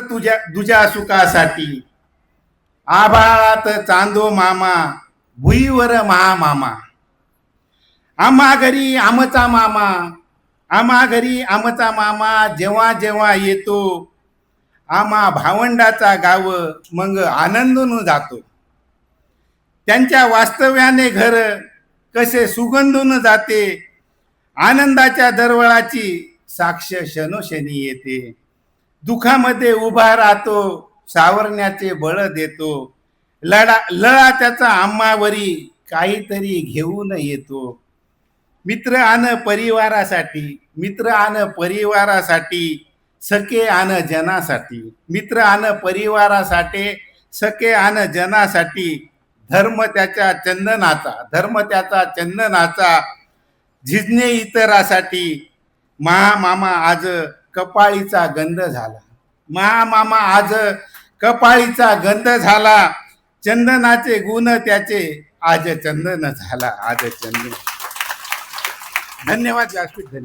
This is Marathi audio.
तुझ्या तुझ्या सुखासाठी. आभाळात चांदो मामा भुईवर महामामा आम्हा घरी आमचा मामा आम्हा घरी आमचा मामा जेव्हा जेव्हा येतो आम्हा भावंडाचा गाव मग आनंदून जातो. त्यांच्या वास्तव्याने घर कसे सुगंधून जाते आनंदाच्या दरवळाची साक्ष शनोशनी येते. दुखामध्ये उभा राहतो सावरण्याचे बळ देतो. लढा लळा त्याचा आम्मावरी काहीतरी घेऊन येतो. मित्र आण परिवारासाठी मित्र आण परिवारासाठी सखे आण जनासाठी. मित्र आण परिवारासाठी सखे आण जनासाठी. धर्म त्याच्या चंदनाचा धर्म त्याचा चंदनाचा. झिजणे इतरासाठी. महामामा आज कपाळीचा गंध झाला. मा मामा आज कपाळीचा गंध झाला. चंदनाचे गुण त्याचे आज चंदन झाला. आज चंदन. धन्यवाद जास्तीत धन्यवाद.